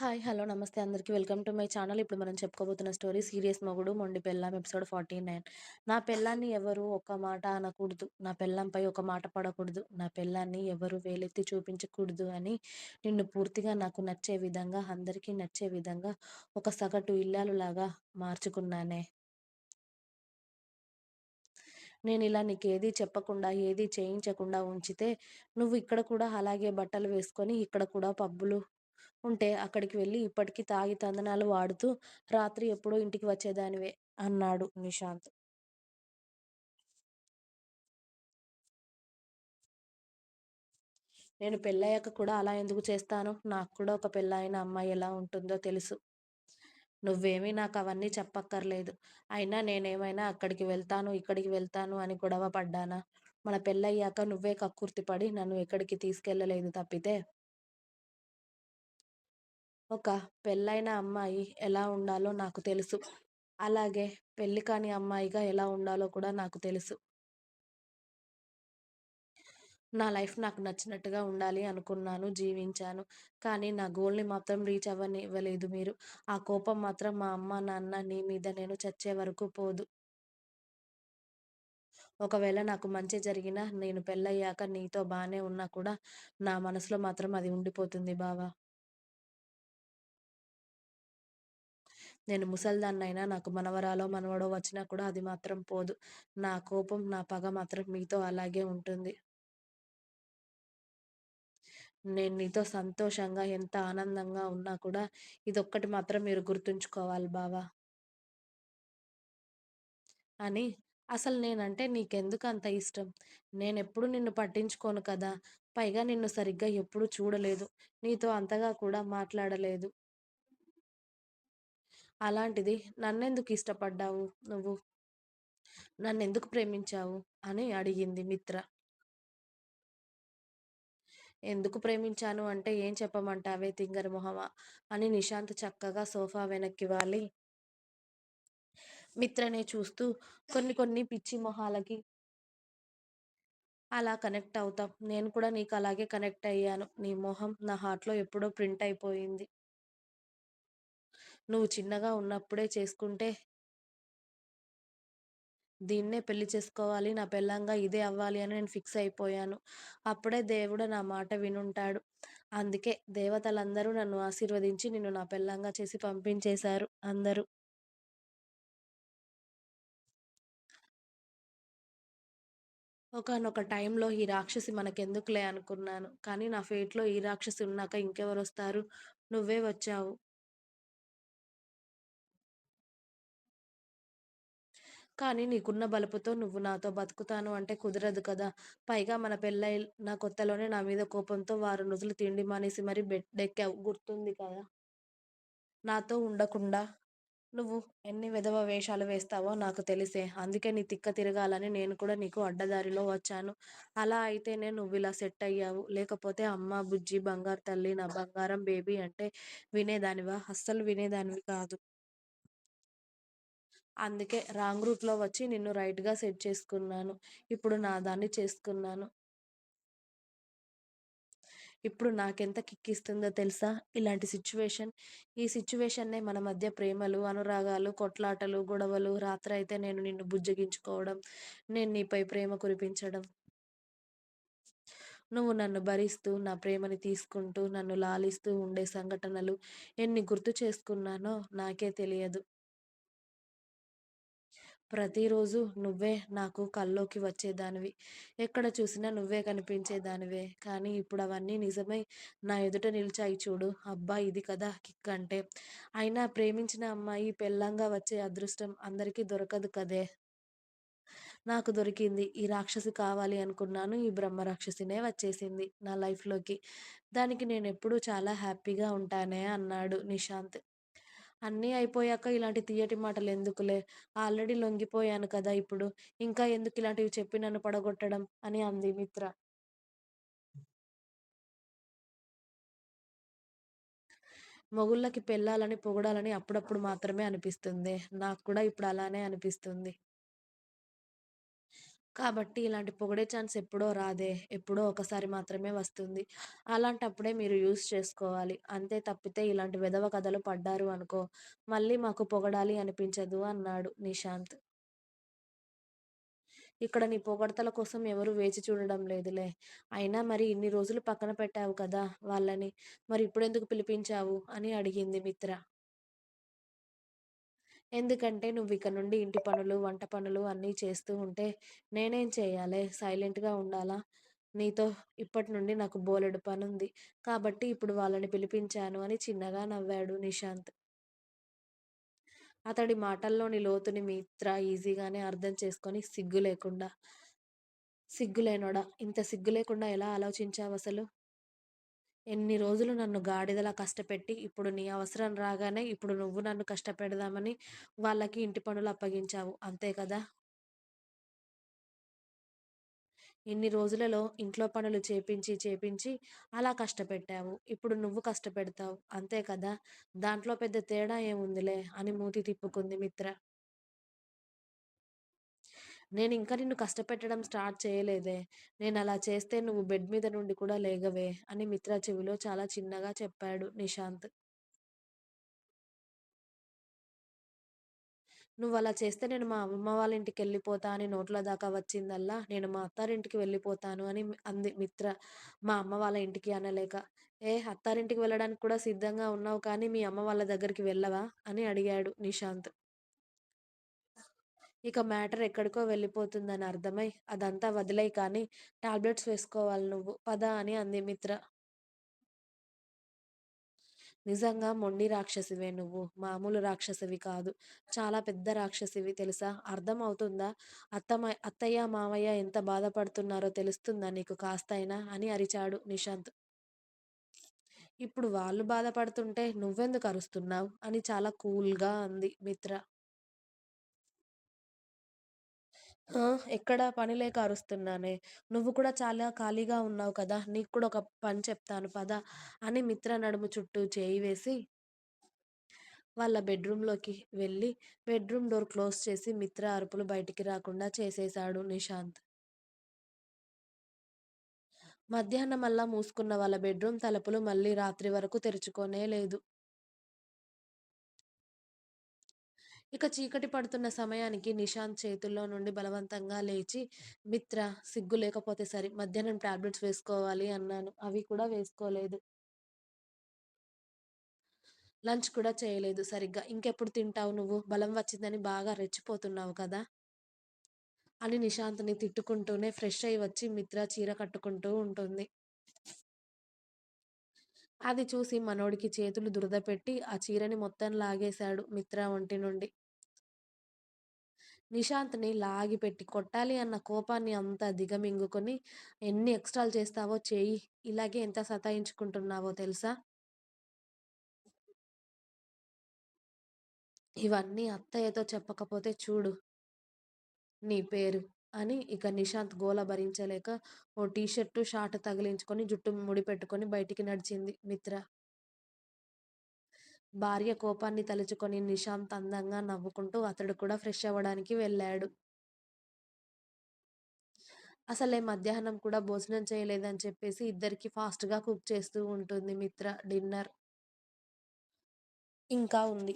Hi. Hello. నమస్తే అందరికీ welcome to my channel. ఇప్పుడు మనం చెప్పుకోబోతున్న స్టోరీ 'సీరియస్ మొగుడు మొండి పెళ్ళాం' ఎపిసోడ్ 49. నా పెళ్ళాన్ని ఎవరు ఒక మాట అనకూడదు. నా పెళ్ళంపై ఒక మాట పడకూడదు. నా పెళ్ళాన్ని ఎవరు వేలెత్తి చూపించకూడదు అని నిన్ను పూర్తిగా నాకు నచ్చే విధంగా, అందరికీ నచ్చే విధంగా ఒక సగటు ఇల్లాలులాగా మార్చుకున్నానే. నేను ఇలా నీకేది చెప్పకుండా, ఏది చేయించకుండా ఉంచితే నువ్వు ఇక్కడ కూడా అలాగే బట్టలు వేసుకొని, ఇక్కడ కూడా పబ్బులు ఉంటే అక్కడికి వెళ్ళి ఇప్పటికీ తాగి తందనాలు వాడుతూ రాత్రి ఎప్పుడో ఇంటికి వచ్చేదానివే అన్నాడు నిశాంత్. నేను పెళ్ళయ్యాక కూడా అలా ఎందుకు చేస్తాను? నాకు కూడా ఒక పెళ్ళయిన అమ్మాయి ఎలా ఉంటుందో తెలుసు. నువ్వేమీ నాకవన్నీ చెప్పక్కర్లేదు. అయినా నేనేమైనా అక్కడికి వెళ్తాను, ఇక్కడికి వెళ్తాను అని గొడవ పడ్డానా? మన పెళ్ళయ్యాక నువ్వే కక్కుర్తిపడి నన్ను ఎక్కడికి తీసుకెళ్ళలేదు తప్పితే ఒక పెళ్ళైన అమ్మాయి ఎలా ఉండాలో నాకు తెలుసు. అలాగే పెళ్ళి కాని అమ్మాయిగా ఎలా ఉండాలో కూడా నాకు తెలుసు. నా లైఫ్ నాకు నచ్చినట్టుగా ఉండాలి అనుకున్నాను. జీవించాను. కానీ నా గోల్‌ని మాత్రం రీచ్ అవ్వనివ్వలేదు మీరు. ఆ కోపం మాత్రం మా అమ్మ నాన్న నీ మీద నేను చచ్చే వరకు పోదు. ఒకవేళ నాకు మంచి జరిగినా, నేను పెళ్ళయ్యాక నీతో బాగానే ఉన్నా కూడా నా మనసులో మాత్రం అది ఉండిపోతుంది బావా! నేను ముసల్దాన్నైనా నాకు మనవరాలో, మనవడో వచ్చినా కూడా అది మాత్రం పోదు. నా కోపం, నా పగ మాత్రం మీతో అలాగే ఉంటుంది. నేను నీతో సంతోషంగా, ఎంత ఆనందంగా ఉన్నా కూడా ఇదొక్కటి మాత్రం మీరు గుర్తుంచుకోవాలి బావా! అని అసలు నేనంటే అంత ఇష్టం? నేనెప్పుడు నిన్ను పట్టించుకోను కదా! పైగా నిన్ను సరిగ్గా ఎప్పుడూ చూడలేదు. నీతో అంతగా కూడా మాట్లాడలేదు. అలాంటిది నన్నెందుకు ఇష్టపడ్డావు నువ్వు? నన్నెందుకు ప్రేమించావు? అని అడిగింది మిత్ర. ఎందుకు ప్రేమించాను అంటే ఏం చెప్పమంటావే తింగర్ మొహమా! అని నిశాంత్ చక్కగా సోఫా వెనక్కి వాలి మిత్రనే చూస్తూ కొన్ని కొన్ని పిచ్చి మొహాలకి అలా కనెక్ట్ అవుతాం. నేను కూడా నీకు అలాగే కనెక్ట్ అయ్యాను. నీ మొహం నా హార్ట్‌లో ఎప్పుడో ప్రింట్ అయిపోయింది. నువ్వు చిన్నగా ఉన్నప్పుడే చేసుకుంటే దీన్నే పెళ్ళి చేసుకోవాలి. నా పెళ్ళంగా ఇదే అవ్వాలి అని నేను ఫిక్స్ అయిపోయాను. అప్పుడే దేవుడు నా మాట వినుంటాడు. అందుకే దేవతలందరూ నన్ను ఆశీర్వదించి నిన్ను నా పెళ్ళంగా చేసి పంపించేశారు అందరూ. ఒకనొక టైంలో ఈ రాక్షసి మనకెందుకులే అనుకున్నాను. కానీ నా ఫేట్‌లో ఈ రాక్షసి ఉన్నాక ఇంకెవరొస్తారు? నువ్వే వచ్చావు. కానీ నీకున్న బలుపుతో నువ్వు నాతో బతుకుతాను అంటే కుదరదు కదా! పైగా మన పెళ్ళై నా కొత్తలోనే నా మీద కోపంతో వారం రోజులు తిండి మానేసి మరీ బెడ్డెక్కావు గుర్తుంది కదా! నాతో ఉండకుండా నువ్వు ఎన్ని వెధవ వేషాలు వేస్తావో నాకు తెలిసే. అందుకే నీ తిక్క తిరగాలని నేను కూడా నీకు అడ్డదారిలో వచ్చాను. అలా అయితేనే ఇలా సెట్ అయ్యావు. లేకపోతే అమ్మ, బుజ్జి, బంగారు తల్లి, నా బంగారం బేబీ అంటే వినేదానివా? అస్సలు వినేదానివి కాదు. అందుకే రాంగ్ రూట్‌లో వచ్చి నిన్ను రైట్‌గా సెట్ చేసుకున్నాను. ఇప్పుడు నా దాన్ని చేసుకున్నాను. ఇప్పుడు నాకెంత కిక్కిస్తుందో తెలుసా ఇలాంటి సిచ్యువేషన్ ఈ సిచ్యువేషన్నే మన మధ్య ప్రేమలు, అనురాగాలు, కొట్లాటలు, గొడవలు, రాత్రయితే నేను నిన్ను బుజ్జగించుకోవడం, నేను నీపై ప్రేమ కురిపించడం. నువ్వు నన్ను భరిస్తూ, నా ప్రేమని తీసుకుంటూ, నన్ను లాలిస్తూ ఉండే సంఘటనలు ఎన్ని గుర్తు చేసుకున్నానో నాకే తెలియదు. ప్రతిరోజు నువ్వే నాకు కల్లోకి వచ్చేదానివి. ఎక్కడ చూసినా నువ్వే కనిపించేదానివే. కానీ ఇప్పుడు అవన్నీ నిజమై నా ఎదుట నిలిచాయి చూడు. అబ్బా! ఇది కదా కిక్ అంటే! అయినా ప్రేమించిన అమ్మాయి పెళ్ళంగా వచ్చే అదృష్టం అందరికీ దొరకదు కదే! నాకు దొరికింది. ఈ రాక్షసి కావాలి అనుకున్నాను. ఈ బ్రహ్మరాక్షసినే వచ్చేసింది నా లైఫ్‌లోకి. దానికి నేను ఎప్పుడూ చాలా హ్యాపీగా ఉంటానే అన్నాడు నిశాంత్. అన్నీ అయిపోయాక ఇలాంటి తియ్యటి మాటలెందుకులే. ఆల్రెడీ లొంగిపోయాను కదా ఇప్పుడు. ఇంకా ఎందుకు ఇలాంటివి చెప్పి నన్ను పడగొట్టడం అని అంది మిత్ర. మొగుళ్ళకి పెళ్ళాలని పొగడాలని అప్పుడప్పుడు మాత్రమే అనిపిస్తుంది నాకు కూడా ఇప్పుడు అలానే అనిపిస్తుంది. కాబట్టి ఇలాంటి పొగిడే ఛాన్స్ ఎప్పుడో రాదే. ఎప్పుడో ఒకసారి మాత్రమే వస్తుంది. అలాంటప్పుడే మీరు యూస్ చేసుకోవాలి. అంతే తప్పితే ఇలాంటి వెధవ కథలు పడ్డారు అనుకో, మళ్ళీ మాకు పొగడాలి అనిపించదు అన్నాడు నిశాంత్. ఇక్కడ నీ పొగడతల కోసం ఎవరు వేచి చూడడం లేదులే. అయినా మరి ఇన్ని రోజులు పక్కన పెట్టావు కదా వాళ్ళని. మరి ఇప్పుడెందుకు పిలిపించావు? అని అడిగింది మిత్ర. ఎందుకంటే నువ్వు ఇక నుండి ఇంటి పనులు, వంట పనులు అన్నీ చేస్తూ ఉంటే నేనేం చేయాలి సైలెంట్‌గా ఉండాలా? నీతో ఇప్పటి నుండి నాకు బోలెడు పనుంది. కాబట్టి ఇప్పుడు వాళ్ళని పిలిపించాను అని చిన్నగా నవ్వాడు నిశాంత్. అతడి మాటల్లోని లోతుని మిత్ర ఈజీగానే అర్థం చేసుకొని సిగ్గు లేకుండా సిగ్గులేనోడా! ఇంత సిగ్గు లేకుండా ఎలా ఆలోచించావు అసలు ఎన్ని రోజులు నన్ను గాడిదలా కష్టపెట్టి, ఇప్పుడు నీ అవసరం రాగానే ఇప్పుడు నువ్వు నన్ను కష్టపెడదామని వాళ్ళకి ఇంటి పనులు అప్పగించావు. అంతే కదా! ఇన్ని రోజులలో ఇంట్లో పనులు చేపించి చేపించి అలా కష్టపెట్టావు. ఇప్పుడు నువ్వు కష్టపెడతావు. అంతే కదా! దాంట్లో పెద్ద తేడా ఏముందిలే అని మూతి తిప్పుకుంది మిత్ర. నేను ఇంకా నిన్ను కష్టపెట్టడం స్టార్ట్ చేయలేదే. నేను అలా చేస్తే నువ్వు బెడ్ మీద నుండి కూడా లేగవే అని మిత్ర చెవిలో చాలా చిన్నగా చెప్పాడు నిశాంత్. అలా చేస్తే నేను మా అమ్మమ్మ వాళ్ళ ఇంటికి వెళ్ళిపోతా అని నోట్ల దాకా వచ్చిందల్లా నేను మా అత్తారింటికి వెళ్ళిపోతాను అని అంది మిత్ర మా అమ్మ వాళ్ళ ఇంటికి అనలేక. ఏ అత్తారింటికి వెళ్ళడానికి కూడా సిద్ధంగా ఉన్నావు కానీ మీ అమ్మ వాళ్ళ దగ్గరికి వెళ్ళవా? అని అడిగాడు నిశాంత్. ఇక మ్యాటర్ ఎక్కడికో వెళ్ళిపోతుందని అర్థమై అదంతా వదిలే కానీ టాబ్లెట్స్ వేసుకోవాలి నువ్వు. పద అని అంది మిత్ర. నిజంగా మొండి రాక్షసివే నువ్వు. మామూలు రాక్షసివి కాదు. చాలా పెద్ద రాక్షసివి తెలుసా? అర్థం అవుతుందా? అత్తమ్మ అత్తయ్య, మామయ్య ఎంత బాధపడుతున్నారో తెలుస్తుందా నీకు కాస్తైనా అని అరిచాడు నిశాంత్. ఇప్పుడు వాళ్ళు బాధపడుతుంటే నువ్వెందుకు అరుస్తున్నావు అని చాలా కూల్గా అంది మిత్ర. ఆ! ఎక్కడ పనిలేక అరుస్తున్నానే. నువ్వు కూడా చాలా ఖాళీగా ఉన్నావు కదా! నీకు కూడా ఒక పని చెప్తాను పద అని మిత్ర నడుము చుట్టూ చేయి వేసి వాళ్ళ బెడ్రూమ్లోకి వెళ్ళి బెడ్రూమ్ డోర్ క్లోజ్ చేసి మిత్ర అరుపులు బయటికి రాకుండా చేసేశాడు నిశాంత్. మధ్యాహ్నమల్లా మూసుకున్న వాళ్ళ బెడ్రూమ్ తలుపులు మళ్ళీ రాత్రి వరకు తెరుచుకోనే లేదు. ఇక చీకటి పడుతున్న సమయానికి నిశాంత్ చేతుల్లో నుండి బలవంతంగా లేచి మిత్ర సిగ్గు లేకపోతే సరి మధ్యాహ్నం టాబ్లెట్స్ వేసుకోవాలి అన్నాను. అవి కూడా వేసుకోలేదు. లంచ్ కూడా చేయలేదు సరిగ్గా. ఇంకెప్పుడు తింటావు నువ్వు? బలం వచ్చిందని బాగా రెచ్చిపోతున్నావు కదా! అని నిశాంత్‌ని తిట్టుకుంటూనే ఫ్రెష్ అయి వచ్చి మిత్ర చీర కట్టుకుంటూ ఉంటుంది. అది చూసి మనోడికి చేతులు దురద పెట్టి ఆ చీరని మొత్తం లాగేశాడు మిత్ర ఒంటి నుండి. నిశాంత్‌ని లాగిపెట్టి కొట్టాలి అన్న కోపాన్ని అంతా దిగమింగుకొని ఎన్ని ఎక్స్ట్రాలు చేస్తావో చేయి ఇలాగే ఎంత సతాయించుకుంటున్నావో తెలుసా? ఇవన్నీ అత్తయ్యతో చెప్పకపోతే చూడు నీ పేరు అని ఇక నిశాంత్ గోల భరించలేక ఓ టీషర్టు షార్ట్ తగిలించుకొని జుట్టు ముడిపెట్టుకొని బయటికి నడిచింది మిత్ర. భార్య కోపాన్ని తలుచుకొని నిశాంత్ అందంగా నవ్వుకుంటూ అతడు కూడా ఫ్రెష్ అవ్వడానికి వెళ్ళాడు. అసలే మధ్యాహ్నం కూడా భోజనం చేయలేదని చెప్పేసి ఇద్దరికీ ఫాస్ట్‌గా కుక్ చేస్తూ ఉంటుంది మిత్ర డిన్నర్. ఇంకా ఉంది.